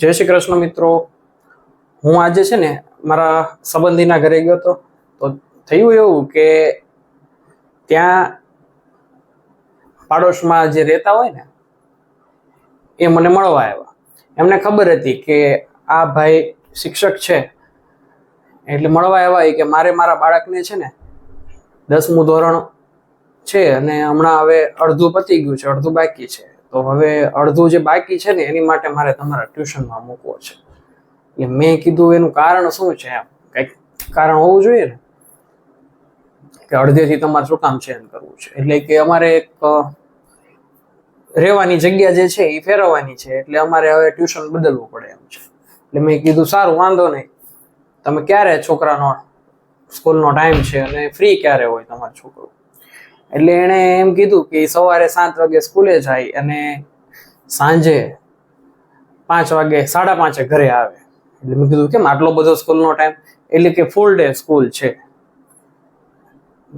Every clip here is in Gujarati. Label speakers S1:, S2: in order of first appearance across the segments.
S1: જય શ્રી કૃષ્ણ મિત્રો. હું આજે છે ને મારા સંબંધીના ઘરે ગયો હતો. તો થયું એવું કે ત્યાં પાડોશમાં જે રહેતા હોય ને, એ મને મળવા આવ્યા. એમને ખબર હતી કે આ ભાઈ શિક્ષક છે. એટલે મળવા આવ્યા કે મારે મારા બાળકને છે ને દસમું ધોરણ છે અને હમણાં હવે અડધું પતી ગયું છે, અડધું બાકી છે. તો હવે અડધું જે બાકી છે ને, એની માટે મારે તમારા ટ્યુશનમાં મૂકવો છે. એટલે મેં કીધું એનું કારણ શું છે એમ? કંઈક કારણ હોવું જોઈએ ને? કે અડધેથી તમારે શું કામ ચેન્જ કરવું છે? એટલે કે અમારે એક રહેવાની જગ્યા જે છે એ ફેરવવાની છે, એટલે અમારે હવે ટ્યુશન બદલવું પડે એમ છે. એટલે મેં કીધું, સારું, વાંધો નહીં. તમે ક્યારે છોકરાનો સ્કૂલનો ટાઈમ છે અને ફ્રી ક્યારે હોય તમારું છોકરું? એટલે એણે એમ કીધું કે સવારે સાત વાગે સ્કૂલે જાય અને સાંજે પાંચ વાગે, સાડા પાંચે ઘરે આવે. એટલે મેં કીધું, કેમ? આટલો બધો સ્કૂલનો ટાઈમ એટલે કે ફૂલ ડે સ્કૂલ છે.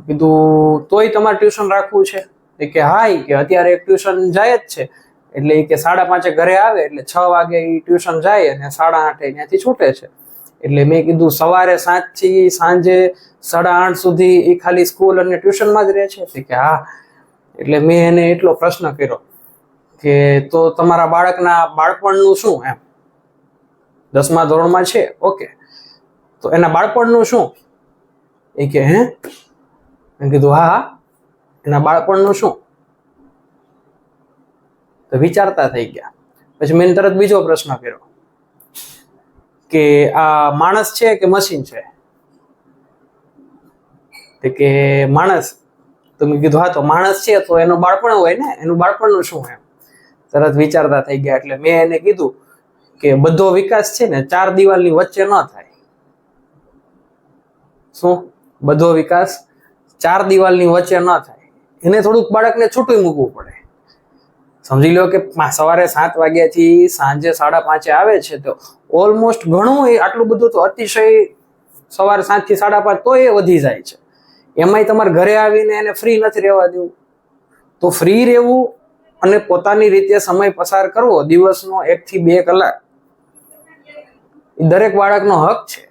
S1: કીધું, તોય તમારે ટ્યુશન રાખવું છે? એ કે, હા કે અત્યારે ટ્યુશન જાય જ છે. એટલે એ કે, સાડા પાંચે ઘરે આવે, એટલે છ વાગે એ ટ્યુશન જાય અને સાડા આઠે ત્યાંથી છૂટે છે. એટલે મેં કીધું સવારે સાંજથી સાંજે સાડા આઠ સુધી એ ખાલી સ્કૂલ અને ટ્યુશનમાં જ રહે છે? કે હા. એટલે મેં એને એટલો પ્રશ્ન કર્યો કે, તો તમારા બાળકના, બાળપણનું શું એમ? દસમા ધોરણમાં છે? ઓકે. તો એના બાળપણનું શું? એ કે, હે? મેં કીધું, હા એના બાળપણનું શું? તો વિચારતા થઈ ગયા. પછી મેં તરત બીજો પ્રશ્ન કર્યો. કે આ માણસ છે કે મશીન છે? તે કે માણસ. તો મેં કીધું, હા, તો માણસ છે, તો એનું બાળપણ હોય ને? એનું બાળપણનું શું એમ? તરત વિચારતા થઈ ગયા. એટલે મેં એને કીધું કે બધો વિકાસ છે ને, ચાર દિવાલની વચ્ચે ન થાય. શું? બધો વિકાસ ચાર દિવાલની વચ્ચે ન થાય. એને થોડુંક બાળકને છૂટું મૂકવું પડે. સમજી લો કે સવારે સાત વાગ્યાથી સાંજે સાડા પાંચે આવે છે તો ઓલમોસ્ટ ઘણું એ આટલું બધું તો અતિશય સવારે સાતથી સાડા પાંચ તો એ વધી જાય છે. એમાંય તમારે ઘરે આવીને એને ફ્રી નથી રહેવા દેવું. તો ફ્રી રહેવું અને પોતાની રીતે સમય પસાર કરવો દિવસનો એકથી બે કલાક દરેક બાળકનો હક છે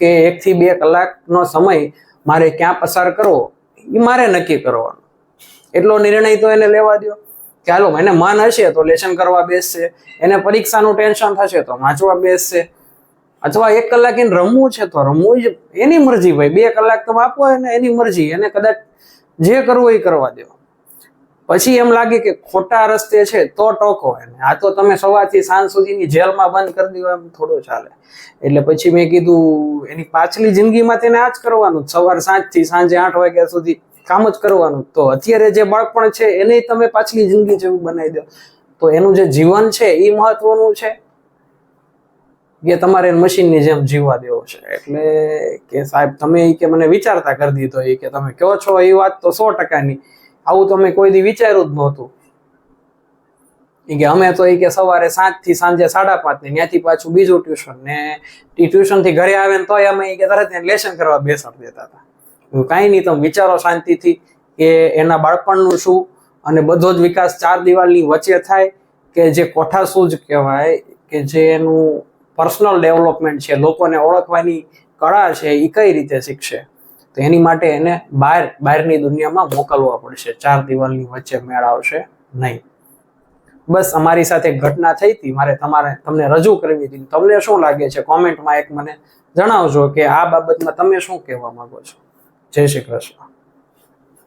S1: કે એકથી બે કલાકનો સમય મારે ક્યાં પસાર કરવો એ મારે નક્કી કરવાનો. એટલો નિર્ણય તો એને લેવા દો કે હાલો, એને મન હશે તો લેશન કરવા બેસશે, એને પરીક્ષાનું ટેન્શન થશે તો વાંચવા બેસશે. અથવા એક કલાક એને રમવું છે તો રમવું જ, એની મરજી ભાઈ, બે કલાક તમે આપો એને, એની મરજી, એને કદાચ જે કરવું એ કરવા દેવો પછી એમ લાગે કે ખોટા રસ્તે છે તો ટોકો એને. આ તો તમે સવારથી સાંજ સુધીની જેલમાં બંધ કરી દીધો, એમ થોડો ચાલે. એટલે પછી મેં કીધું, એની પાછલી જિંદગીમાં તેને આ જ કરવાનું સવાર સાંજથી સાંજે આઠ વાગ્યા સુધી કામ જ કરવાનું. તો અત્યારે જે બાળપણ છે એને તમે પાછલી જિંદગી જેવું બનાવી દો. તો એનું જે જીવન છે એ મહત્વનું છે? કે તમારે મશીનની જેમ જીવવા દેવો છે. એટલે કે સાહેબ, તમે કે મને વિચારતા કરી દીધો એ કે તમે કહો છો એ વાત તો સો ટકાની. આવું તમે કોઈ દી વિચાર્યું જ નહોતું. કે અમે તો એ કે સવારે સાતથી સાંજે સાડા પાંચ ને ત્યાંથી પાછું બીજું ટ્યુશન ને એ ટ્યુશનથી ઘરે આવે ને તોય અમે કે તરત લેશન કરવા બેસાડી દેતા હતા. કાંઈ નહીં, તમે વિચારો શાંતિથી કે એના બાળપણનું શું અને બધો જ વિકાસ ચાર દિવાલની વચ્ચે થાય કે જે કોઠાસૂઝ કહેવાય કે જે એનું પર્સનલ ડેવલપમેન્ટ છે, લોકોને ઓળખવાની કળા છે એ કઈ રીતે શીખશે? તો એની માટે એને બહાર, બહારની દુનિયામાં મોકલવા પડશે. ચાર દિવાલની વચ્ચે મેળ આવશે નહીં. બસ અમારી સાથે ઘટના થઈ હતી. મારે તમારે, તમને રજૂ કરવી હતી. તમને શું લાગે છે? કોમેન્ટમાં એક મને જણાવજો કે આ બાબતમાં તમે શું કહેવા માંગો છો? જય શ્રી કૃષ્ણ.